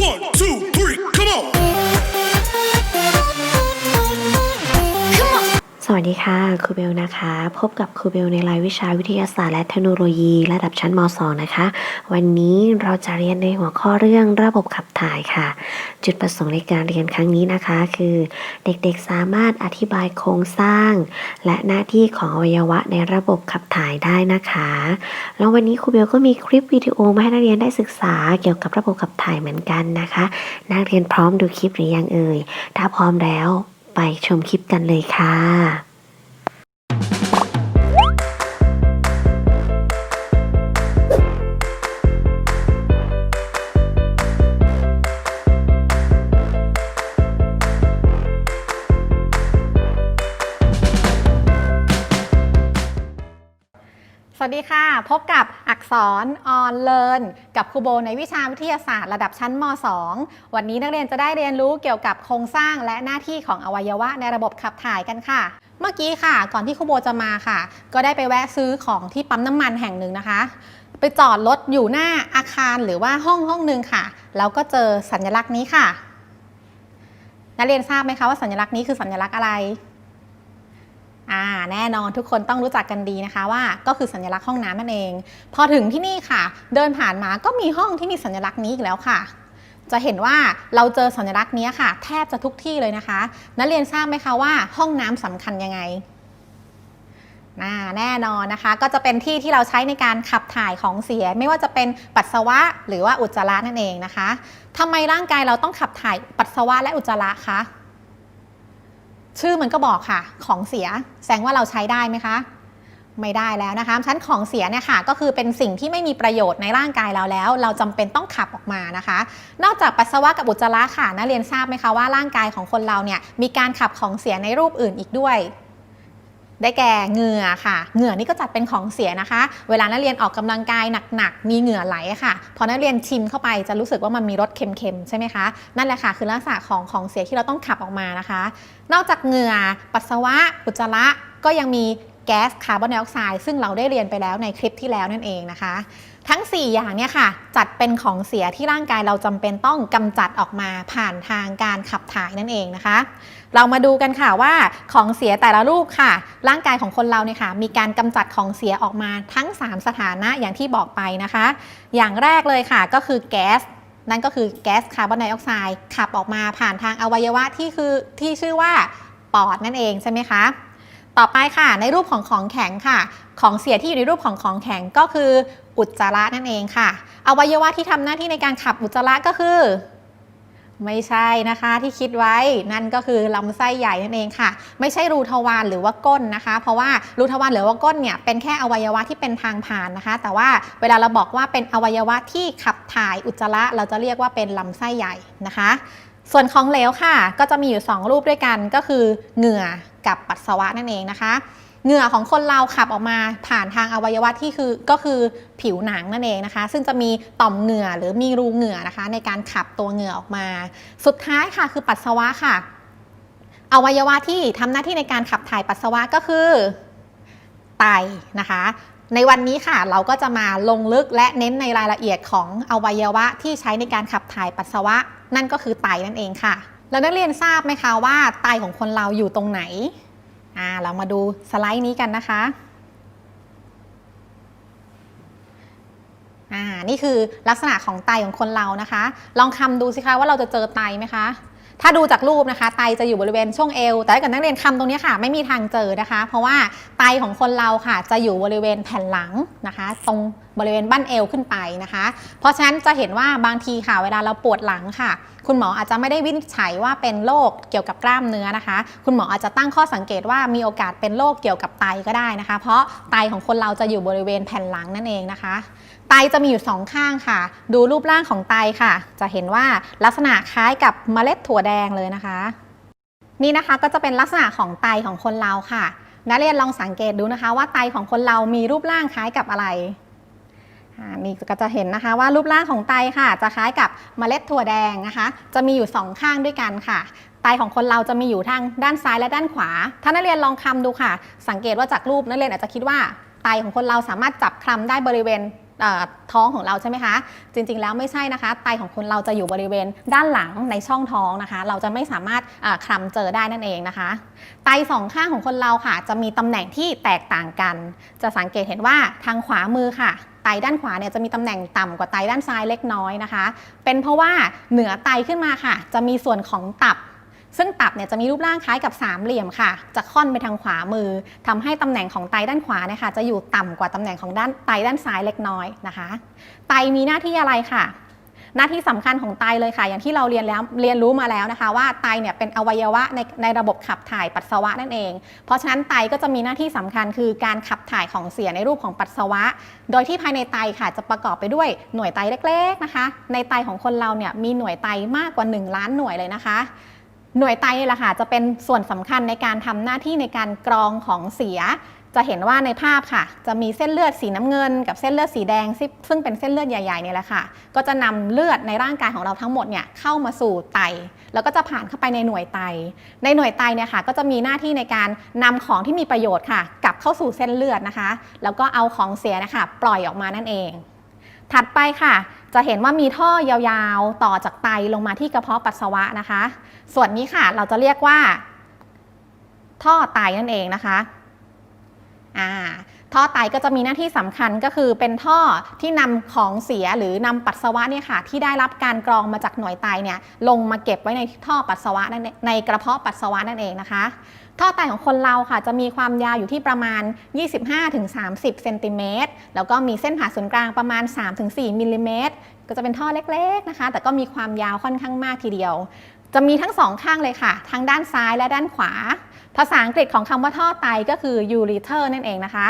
One, two, three, วัสดีค่ะครูเบลนะคะ พบกับครูเบลในรายวิชาวิทยาศาสตร์และเทคโนโลยีระดับชั้นม .2 นะคะ วันนี้เราจะเรียนในหัวข้อเรื่องระบบขับถ่ายค่ะ จุดประสงค์ในการเรียนครั้งนี้นะคะ คือเด็กๆสามารถอธิบายโครงสร้าง และหน้าที่ของอวัยวะในระบบขับถ่ายได้นะคะ แล้ววันนี้ครูเบลก็มีคลิปวิดีโอมาให้นักเรียนได้ศึกษาเกี่ยวกับระบบขับถ่ายเหมือนกันนะคะ นักเรียนพร้อมดูคลิปหรือยังเอ่ยถ้าพร้อมแล้ว ชมคลิปกันเลยค่ะ สวัสดีค่ะ พบกับอักษรออนเลิร์นกับครูโบในวิชาวิทยาศาสตร์ระดับชั้นม .2 วันนี้นักเรียนจะได้เรียนรู้เกี่ยวกับโครงสร้างและหน้าที่ของอวัยวะในระบบขับถ่ายกันค่ะ เมื่อกี้ค่ะ ก่อนที่ครูโบจะมาค่ะ ก็ได้ไปแวะซื้อของที่ปั๊มน้ำมันแห่งหนึ่งนะคะ ไปจอดรถอยู่หน้าอาคารหรือว่าห้องห้องหนึ่งค่ะ แล้วก็เจอสัญลักษณ์นี้ค่ะ นักเรียนทราบไหมคะว่าสัญลักษณ์นี้คือสัญลักษณ์อะไร อ่าแน่นอนทุกคนต้องรู้จักกันดีนะคะว่าก็คือสัญลักษณ์ห้องน้ำนั่นเอง พอถึงที่นี่ค่ะ เดินผ่านมาก็มีห้องที่มีสัญลักษณ์นี้อีกแล้วค่ะ จะเห็นว่าเราเจอสัญลักษณ์นี้ค่ะ แทบจะทุกที่เลยนะคะ นักเรียนทราบไหมคะว่าห้องน้ำสำคัญยังไงน่าแน่นอนนะคะก็จะเป็นที่ที่เราใช้ในการขับถ่ายของเสีย ไม่ว่าจะเป็นปัสสาวะหรือว่าอุจจาระนั่นเองนะคะทำไมร่างกายเราต้องขับถ่ายปัสสาวะและอุจจาระคะ ชื่อมันก็บอกค่ะ ของเสีย แสดงว่าเราใช้ได้ไหมคะ ไม่ได้แล้วนะคะ ชั้นของเสียเนี่ยค่ะ ก็คือเป็นสิ่งที่ไม่มีประโยชน์ในร่างกายเราแล้ว เราจำเป็นต้องขับออกมานะคะ นอกจากปัสสาวะกับอุจจาระค่ะนักเรียนทราบไหมคะว่าร่างกายของคนเราเนี่ยมีการขับของเสียในรูปอื่นอีกด้วย ได้แก่เหงื่อค่ะ เหงื่อนี่ก็จัดเป็นของเสียนะคะ เวลานักเรียนออกกำลังกายหนักๆ มีเหงื่อไหลค่ะ พอนักเรียนชิมเข้าไปจะรู้สึกว่ามันมีรสเค็มๆ ใช่ไหมคะ นั่นแหละค่ะคือลักษณะของของเสียที่เราต้องขับออกมานะคะ นอกจากเหงื่อ ปัสสาวะ อุจจาระก็ยังมีแก๊สคาร์บอนไดออกไซด์ซึ่งเราได้เรียนไปแล้วในคลิปที่แล้วนั่นเองนะคะ ทั้ง 4 อย่างเนี่ยค่ะ จัดเป็นของเสียที่ร่างกายเราจำเป็นต้องกำจัดออกมาผ่านทางการขับถ่ายนั่นเองนะคะ เรามาดูกันค่ะว่าของเสียแต่ละรูปค่ะ ร่างกายของคนเราเนี่ยค่ะ มีการกำจัดของเสียออกมาทั้ง 3 สถานะอย่างที่บอกไปนะคะ อย่างแรกเลยค่ะก็คือแก๊สนั่นก็คือแก๊สคาร์บอนไดออกไซด์ขับออกมาผ่านทางอวัยวะที่คือที่ชื่อว่าปอดนั่นเองใช่ไหมคะ ต่อไปค่ะในรูปของของแข็งค่ะ ของเสียที่อยู่ในรูปของของแข็งก็คืออุจจาระนั่นเองค่ะ อวัยวะที่ทำหน้าที่ในการขับอุจจาระก็คือ ไม่ใช่นะคะที่คิดไว้นั่นก็คือลำไส้ใหญ่นั่นเองค่ะ ไม่ใช่รูทวารหรือว่าก้นนะคะ เพราะว่ารูทวารหรือว่าก้นเนี่ยเป็นแค่อวัยวะที่เป็นทางผ่านนะคะ แต่ว่าเวลาเราบอกว่าเป็นอวัยวะที่ขับถ่ายอุจจาระเราจะเรียกว่าเป็นลำไส้ใหญ่นะคะ ส่วนของเหลวค่ะ ก็จะมีอยู่ 2 รูปด้วยกันก็คือเหงื่อกับปัสสาวะนั่นเองนะคะ เหงื่อของคนเราขับออกมาผ่านทางอวัยวะที่คือก็คือผิวหนังนั่นเองนะคะ ซึ่งจะมีต่อมเหงื่อหรือมีรูเหงื่อนะคะ ในการขับตัวเหงื่อออกมา สุดท้ายค่ะคือปัสสาวะค่ะ อวัยวะที่ทำหน้าที่ในการขับถ่ายปัสสาวะก็คือไตนะคะในวันนี้ค่ะเราก็จะมาลงลึกและเน้นในรายละเอียดของอวัยวะที่ใช้ในการขับถ่ายปัสสาวะ นั่นก็คือไตนั่นเองค่ะ แล้วนักเรียนทราบไหมคะว่าไตของคนเราอยู่ตรงไหน อ่าเรามาดูสไลด์นี้กันนะคะอ่านี่คือลักษณะของไตของคนเรานะคะ ลองคำดูสิคะว่าเราจะเจอไตไหมคะ ถ้าดูจากรูปนะคะ ไตจะอยู่บริเวณช่วงเอว แต่ถ้าเกิดนักเรียนคำตรงนี้ค่ะ ไม่มีทางเจอนะคะ เพราะว่าไตของคนเราค่ะ จะอยู่บริเวณแผ่นหลังนะคะ ตรงบริเวณบั้นเอวขึ้นไปนะคะ เพราะฉะนั้นจะเห็นว่าบางทีค่ะ เวลาเราปวดหลังค่ะ คุณหมออาจจะไม่ได้วินิจฉัยว่าเป็นโรคเกี่ยวกับกล้ามเนื้อนะคะ คุณหมออาจจะตั้งข้อสังเกตว่ามีโอกาสเป็นโรคเกี่ยวกับไตก็ได้นะคะ เพราะไตของคนเราจะอยู่บริเวณแผ่นหลังนั่นเองนะคะ ไตจะมีอยู่สองข้างค่ะ ดูรูปร่างของไตค่ะ จะเห็นว่าลักษณะคล้ายกับเมล็ดถั่วแดงเลยนะคะ นี่นะคะก็จะเป็นลักษณะของไตของคนเราค่ะ นักเรียนลองสังเกตดูนะคะ ว่าไตของคนเรามีรูปร่างคล้ายกับอะไรนี่ก็จะเห็นนะคะว่ารูปร่างของไตค่ะ จะคล้ายกับเมล็ดถั่วแดงนะคะ จะมีอยู่สองข้างด้วยกันค่ะ ไตของคนเราจะมีอยู่ทางด้านซ้ายและด้านขวา ถ้านักเรียนลองคลำดูค่ะ สังเกตว่าจากรูปนักเรียนอาจจะคิดว่าไตของคนเราสามารถจับคลำได้บริเวณ ท้องของเราใช่ไหมคะ จริงๆแล้วไม่ใช่นะคะ ไตของคนเราจะอยู่บริเวณด้านหลังในช่องท้องนะคะ เราจะไม่สามารถคลำเจอได้นั่นเองนะคะ ไตสองข้างของคนเราค่ะ จะมีตำแหน่งที่แตกต่างกัน จะสังเกตเห็นว่าทางขวามือค่ะไตด้านขวาเนี่ยจะมีตำแหน่งต่ำกว่าไตด้านซ้ายเล็กน้อยนะคะ เป็นเพราะว่าเหนือไตขึ้นมาค่ะ จะมีส่วนของตับ ซึ่งตับเนี่ยจะมีรูปร่างคล้ายกับสามเหลี่ยมค่ะ จะค่อนไปทางขวามือทำให้ตำแหน่งของไตด้านขวาเนี่ยค่ะจะอยู่ต่ำกว่าตำแหน่งของด้านไตด้านซ้ายเล็กน้อยนะคะ ไตมีหน้าที่อะไรค่ะ หน้าที่สำคัญของไตเลยค่ะ อย่างที่เราเรียนแล้วเรียนรู้มาแล้วนะคะ ว่าไตเนี่ยเป็นอวัยวะในในระบบขับถ่ายปัสสาวะนั่นเอง เพราะฉะนั้นไตก็จะมีหน้าที่สำคัญคือการขับถ่ายของเสียในรูปของปัสสาวะ โดยที่ภายในไตค่ะจะประกอบไปด้วยหน่วยไตเล็ก ๆนะคะ ในไตของคนเราเนี่ยมีหน่วยไตมากกว่า 1 ล้านหน่วยเลยนะคะ หน่วยไตนี่แหละค่ะจะเป็นส่วนสำคัญในการทำหน้าที่ในการกรองของเสีย จะเห็นว่าในภาพค่ะ จะมีเส้นเลือดสีน้ำเงิน กับเส้นเลือดสีแดงซึ่งซึ่งเป็นเส้นเลือดใหญ่ๆเนี่ยแหละค่ะ ก็จะนำเลือดในร่างกายของเราทั้งหมดเนี่ยเข้ามาสู่ไต แล้วก็จะผ่านเข้าไปในหน่วยไต ในหน่วยไตเนี่ยค่ะก็จะมีหน้าที่ในการนำของที่มีประโยชน์ค่ะ กลับเข้าสู่เส้นเลือดนะคะ แล้วก็เอาของเสียนะคะปล่อยออกมานั่นเอง ถัดไปค่ะ จะเห็นว่ามีท่อยาวๆ ต่อจากไตลงมาที่กระเพาะปัสสาวะนะคะ ส่วนนี้ค่ะเราจะเรียกว่า ท่อไตนั่นเองนะคะ อ่าท่อไตก็จะมีหน้าที่สำคัญก็คือเป็นท่อที่นำของเสียหรือนำปัสสาวะเนี่ยค่ะที่ได้รับการกรองมาจากหน่วยไตเนี่ยลงมาเก็บไว้ในท่อปัสสาวะนั่นในกระเพาะปัสสาวะนั่นเองนะคะ ท่อไตของคนเราค่ะจะมีความยาวอยู่ที่ประมาณ 25-30 เซนติเมตรแล้วก็มีเส้นผ่าศูนย์กลางประมาณ 3-4 มิลลิเมตรก็จะเป็นท่อเล็กๆนะคะ แต่ก็มีความยาวค่อนข้างมากทีเดียว จะมีทั้งสองข้างเลยค่ะ ทั้งด้านซ้ายและด้านขวา ภาษาอังกฤษของคำว่าท่อไตก็คือ ureter นั่นเองนะคะ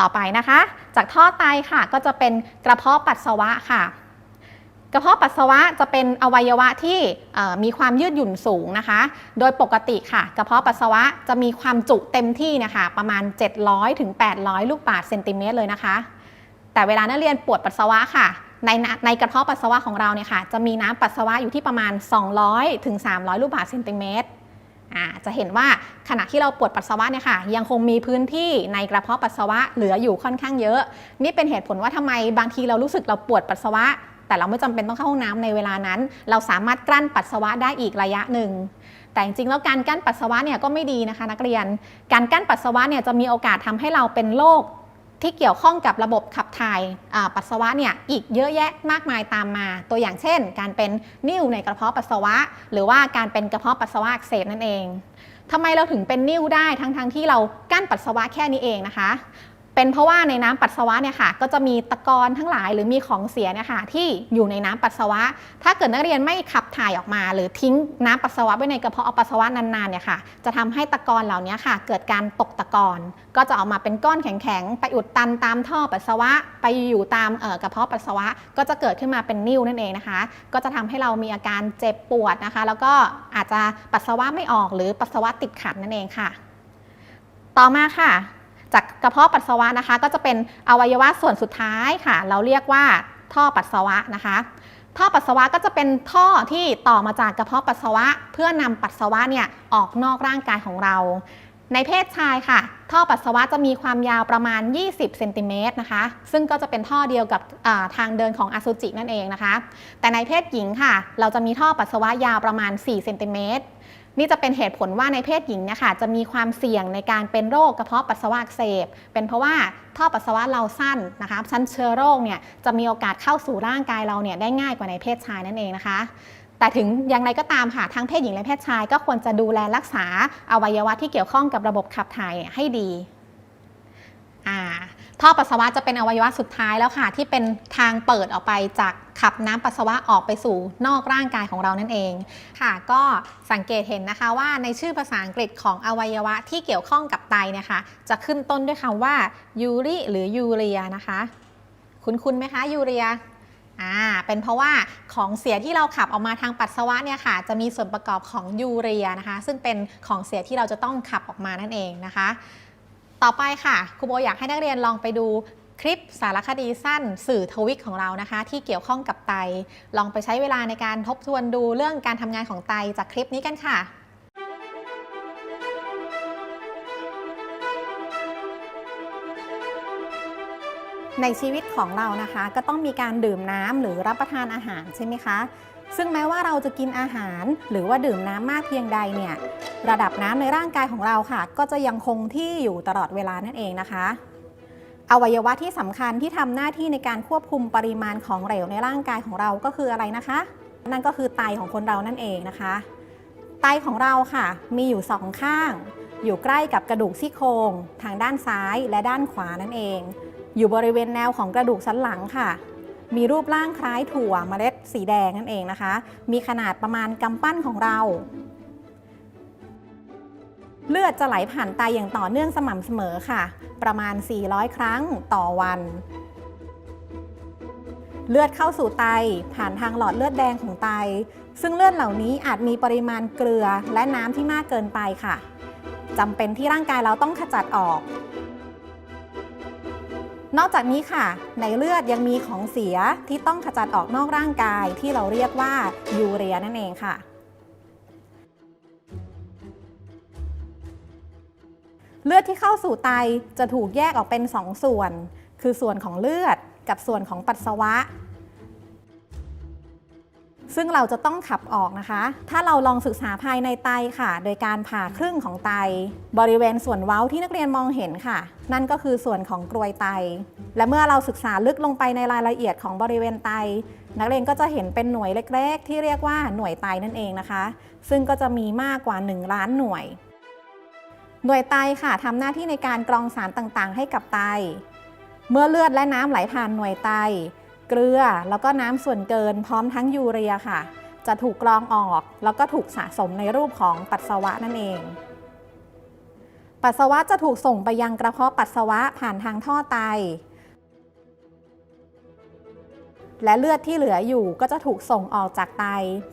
ต่อไปนะคะ จากท่อไตค่ะ ก็จะเป็นกระเพาะปัสสาวะค่ะ กระเพาะปัสสาวะจะเป็นอวัยวะที่มีความยืดหยุ่นสูงนะคะ โดยปกติค่ะ กระเพาะปัสสาวะจะมีความจุเต็มที่นะคะ ประมาณ 700ถึง800ลูกบาศก์เซนติเมตรเลยนะคะ แต่เวลานักเรียนปวดปัสสาวะค่ะในในกระเพาะปัสสาวะของเราเนี่ยค่ะ จะมีน้ำปัสสาวะอยู่ที่ประมาณ 200ถึง300 ลูกบาศก์เซนติเมตร จะเห็นว่าขณะที่เราปวดปัสสาวะเนี่ยค่ะ ยังคงมีพื้นที่ในกระเพาะปัสสาวะเหลืออยู่ค่อนข้างเยอะ นี่เป็นเหตุผลว่าทำไมบางทีเรารู้สึกเราปวดปัสสาวะ แต่เราไม่จำเป็นต้องเข้าห้องน้ำในเวลานั้น เราสามารถกลั้นปัสสาวะได้อีกระยะหนึ่งแต่จริงๆแล้วการกั้นปัสสาวะเนี่ยก็ไม่ดีนะคะ นักเรียน การกั้นปัสสาวะเนี่ยจะมีโอกาสทำให้เราเป็นโรค ที่เกี่ยวข้องกับระบบขับถ่ายปัสสาวะเนี่ยอีกเยอะแยะมากมายตามมา ตัวอย่างเช่น การเป็นนิ่วในกระเพาะปัสสาวะ หรือว่าการเป็นกระเพาะปัสสาวะอักเสบนั่นเองทำไมเราถึงเป็นนิ่วได้ทั้งๆทที่เรากั้นปัสสาวะแค่นี้เองนะคะ เป็นเพราะว่าในน้ำปัสสาวะเนี่ยค่ะก็จะมีตะกอนทั้งหลายหรือมีของเสียเนี่ยค่ะที่อยู่ในน้ำปัสสาวะ ถ้าเกิดนักเรียนไม่ขับถ่ายออกมา หรือทิ้งน้ำปัสสาวะไว้ในกระเพาะปัสสาวะนานๆเนี่ยค่ะจะทำให้ตะกอนเหล่านี้ค่ะ เกิดการตกตะกอนก็จะออกมาเป็นก้อนแข็งๆไปอุดตันตามท่อปัสสาวะ ไปอยู่ตามกระเพาะปัสสาวะ ก็จะเกิดขึ้นมาเป็นนิ่วนั่นเองนะคะ ก็จะทำให้เรามีอาการเจ็บปวดนะคะ แล้วก็อาจจะปัสสาวะไม่ออกหรือปัสสาวะติดขัดนั่นเองค่ะ ต่อมาค่ะ จากกระเพาะปัสสาวะนะคะ ก็จะเป็นอวัยวะส่วนสุดท้ายค่ะ เราเรียกว่าท่อปัสสาวะนะคะ ท่อปัสสาวะก็จะเป็นท่อที่ต่อมาจากกระเพาะปัสสาวะ เพื่อนำปัสสาวะเนี่ยออกนอกร่างกายของเรา ในเพศชายค่ะ ท่อปัสสาวะจะมีความยาวประมาณ 20เซนติเมตรนะคะ ซึ่งก็จะเป็นท่อเดียวกับทางเดินของอสุจินั่นเองนะคะ แต่ในเพศหญิงค่ะ เราจะมีท่อปัสสาวะยาวประมาณ4เซนติเมตร นี่จะเป็นเหตุผลว่าในเพศหญิงเนี่ยค่ะจะมีความเสี่ยงในการเป็นโรคกระเพาะปัสสาวะอักเสบ เป็นเพราะว่าท่อปัสสาวะเราสั้นนะคะชั้นเชื้อโรคเนี่ยจะมีโอกาสเข้าสู่ร่างกายเราเนี่ยได้ง่ายกว่าในเพศชายนั่นเองนะคะ แต่ถึงอย่างไรก็ตามค่ะทั้งเพศหญิงและเพศชาย ก็ควรจะดูแลรักษาอวัยวะที่เกี่ยวข้องกับระบบขับถ่ายให้ดี ท่อปัสสาวะจะเป็นอวัยวะสุดท้ายแล้วค่ะ ที่เป็นทางเปิดออกไปจากขับน้ำปัสสาวะออกไปสู่นอกร่างกายของเรานั่นเองค่ะ ก็สังเกตเห็นนะคะว่าในชื่อภาษาอังกฤษของอวัยวะที่เกี่ยวข้องกับไตเนี่ยค่ะจะขึ้นต้นด้วยคำว่ายูริหรือยูเรียนะคะ คุ้นๆไหมคะยูเรียอ่าเป็นเพราะว่าของเสียที่เราขับออกมาทางปัสสาวะเนี่ยค่ะ จะมีส่วนประกอบของยูเรียนะคะ ซึ่งเป็นของเสียที่เราจะต้องขับออกมานั่นเองนะคะ ต่อไปค่ะครูโบอยากให้นักเรียนลองไปดูคลิปสารคดีสั้นสื่อทวิกของเรานะคะ ที่เกี่ยวข้องกับไต ลองไปใช้เวลาในการทบทวนดูเรื่องการทำงานของไตจากคลิปนี้กันค่ะ ในชีวิตของเรานะคะ ก็ต้องมีการดื่มน้ำหรือรับประทานอาหารใช่ไหมคะ ซึ่งแม้ว่าเราจะกินอาหารหรือว่าดื่มน้ำมากเพียงใดเนี่ยระดับน้ำในร่างกายของเราค่ะ ก็จะยังคงที่อยู่ตลอดเวลานั่นเองนะคะอวัยวะที่สำคัญที่ทำหน้าที่ในการควบคุมปริมาณของเหลวในร่างกายของเราก็คืออะไรนะคะ นั่นก็คือไตของคนเรานั่นเองนะคะ ไตของเราค่ะ มีอยู่สองข้าง อยู่ใกล้กับกระดูกซี่โครงทางด้านซ้ายและด้านขวานั่นเอง อยู่บริเวณแนวของกระดูกสันหลังค่ะ มีรูปร่างคล้ายถั่วเมล็ดสีแดงนั่นเองนะคะ มีขนาดประมาณกำปั้นของเรา เลือดจะไหลผ่านไตอย่างต่อเนื่องสม่ำเสมอค่ะ ประมาณ 400 ครั้งต่อวัน เลือดเข้าสู่ไตผ่านทางหลอดเลือดแดงของไต ซึ่งเลือดเหล่านี้อาจมีปริมาณเกลือและน้ำที่มากเกินไปค่ะจำเป็นที่ร่างกายเราต้องขจัดออก นอกจากนี้ค่ะ ในเลือดยังมีของเสียที่ต้องขจัดออกนอกร่างกายที่เราเรียกว่ายูเรียนั่นเองค่ะ เลือดที่เข้าสู่ไตจะถูกแยกออกเป็น 2 ส่วน คือส่วนของเลือดกับส่วนของปัสสาวะ ซึ่งเราจะต้องขับออกนะคะ ถ้าเราลองศึกษาภายในไตค่ะ โดยการผ่าครึ่งของไต บริเวณส่วนเว้าที่นักเรียนมองเห็นค่ะ นั่นก็คือส่วนของกรวยไต และเมื่อเราศึกษาลึกลงไปในรายละเอียดของบริเวณไต นักเรียนก็จะเห็นเป็นหน่วยเล็ก ๆ ที่เรียกว่าหน่วยไตนั่นเองนะคะ ซึ่งก็จะมีมากกว่า 1 ล้านหน่วย หน่วยไตค่ะทำหน้าที่ในการกรองสารต่างๆ ให้กับไต เมื่อเลือดและน้ำไหลผ่านหน่วยไต เกลือ แล้วก็น้ำส่วนเกินพร้อมทั้งยูเรียค่ะ จะถูกกรองออก แล้วก็ถูกสะสมในรูปของปัสสาวะนั่นเอง ปัสสาวะจะถูกส่งไปยังกระเพาะปัสสาวะผ่านทางท่อไต และเลือดที่เหลืออยู่ก็จะถูกส่งออกจากไต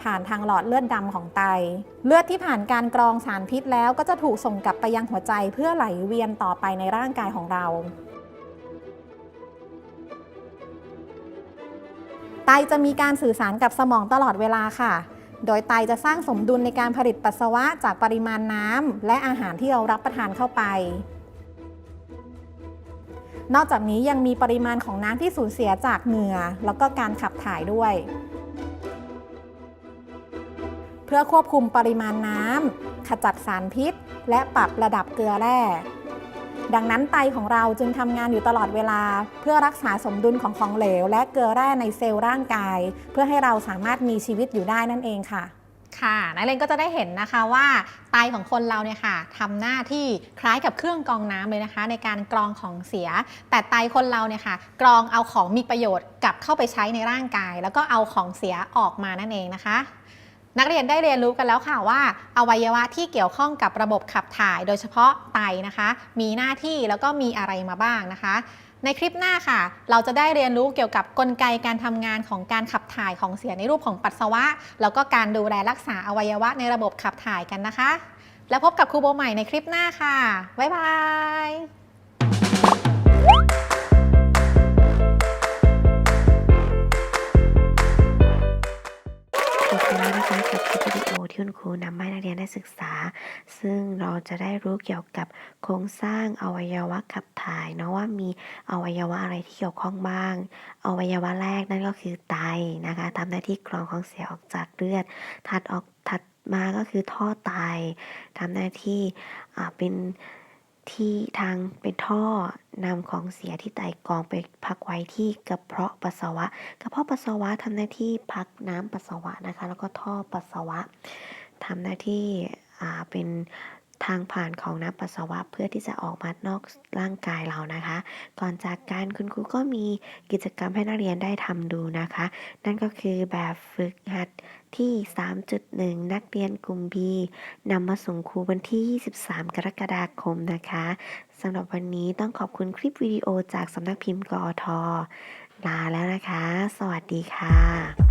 ผ่านทางหลอดเลือดดำของไต เลือดที่ผ่านการกรองสารพิษแล้วก็จะถูกส่งกลับไปยังหัวใจเพื่อไหลเวียนต่อไปในร่างกายของเรา ตจะมีการสื่อสารกับสมองตลอดเวลาค่ะ โดยไตจะสร้างสมดุลในการผลิตปัสสาวะจากปริมาณน้ำและอาหารที่เรารับประทานเข้าไป นอกจากนี้ยังมีปริมาณของน้ำที่สูญเสียจากเหงื่อ แล้วก็การขับถ่ายด้วย เพื่อควบคุมปริมาณน้ำขจัดสารพิษ และปรับระดับเกลือแร่ ดังนั้นไตของเราจึงทำงานอยู่ตลอดเวลา เพื่อรักษาสมดุลของของเหลว และเกลือแร่ในเซลล์ร่างกาย เพื่อให้เราสามารถมีชีวิตอยู่ได้นั่นเองค่ะค่ะนักเรียนก็จะได้เห็นนะคะว่าไตของคนเราเนี่ยค่ะทำหน้าที่คล้ายกับเครื่องกรองน้ำเลยนะคะ ในการกรองของเสีย แต่ไตคนเราเนี่ยค่ะกรองเอาของมีประโยชน์กลับเข้าไปใช้ในร่างกาย แล้วก็เอาของเสียออกมานั่นเองนะคะ นักเรียนได้เรียนรู้กันแล้วค่ะว่า อวัยวะที่เกี่ยวข้องกับระบบขับถ่าย โดยเฉพาะไตนะคะ มีหน้าที่แล้วก็มีอะไรมาบ้างนะคะ ในคลิปหน้าค่ะ เราจะได้เรียนรู้เกี่ยวกับกลไกการทำงานของการขับถ่ายของเสียในรูปของปัสสาวะ แล้วก็การดูแลรักษาอวัยวะในระบบขับถ่ายกันนะคะ แล้วพบกับครูโบใหม่ในคลิปหน้าค่ะบ๊ายบาย ที่คุณครูนำมาให้นักเรียนได้ศึกษา ซึ่งเราจะได้รู้เกี่ยวกับโครงสร้างอวัยวะขับถ่ายเนาะว่ามีอวัยวะอะไรที่เกี่ยวข้องบ้าง อวัยวะแรกนั่นก็คือไตนะคะทำหน้าที่กรองของเสียออกจากเลือด ถัดออกถัดมาก็คือท่อไตทำหน้าที่เป็น ที่ทางเป็นท่อนำของเสียที่ไตกองไปพักไว้ที่กระเพาะปัสสาวะ กระเพาะปัสสาวะทำหน้าที่พักน้ำปัสสาวะนะคะ แล้วก็ท่อปัสสาวะทำหน้าที่เป็นทางผ่านของน้ำปัสสาวะเพื่อที่จะออกมานอกร่างกายเรานะคะ ก่อนจากการคุณครูก็มีกิจกรรมให้นักเรียนได้ทำดูนะคะ นั่นก็คือแบบฝึกหัด ที่ 3.1 นักเรียนกลุ่ม B นำมาส่งครูวันที่ 23 กรกฎาคมนะคะสำหรับวันนี้ต้องขอบคุณคลิปวิดีโอจากสำนักพิมพ์กอทลาแล้วนะคะ สวัสดีค่ะ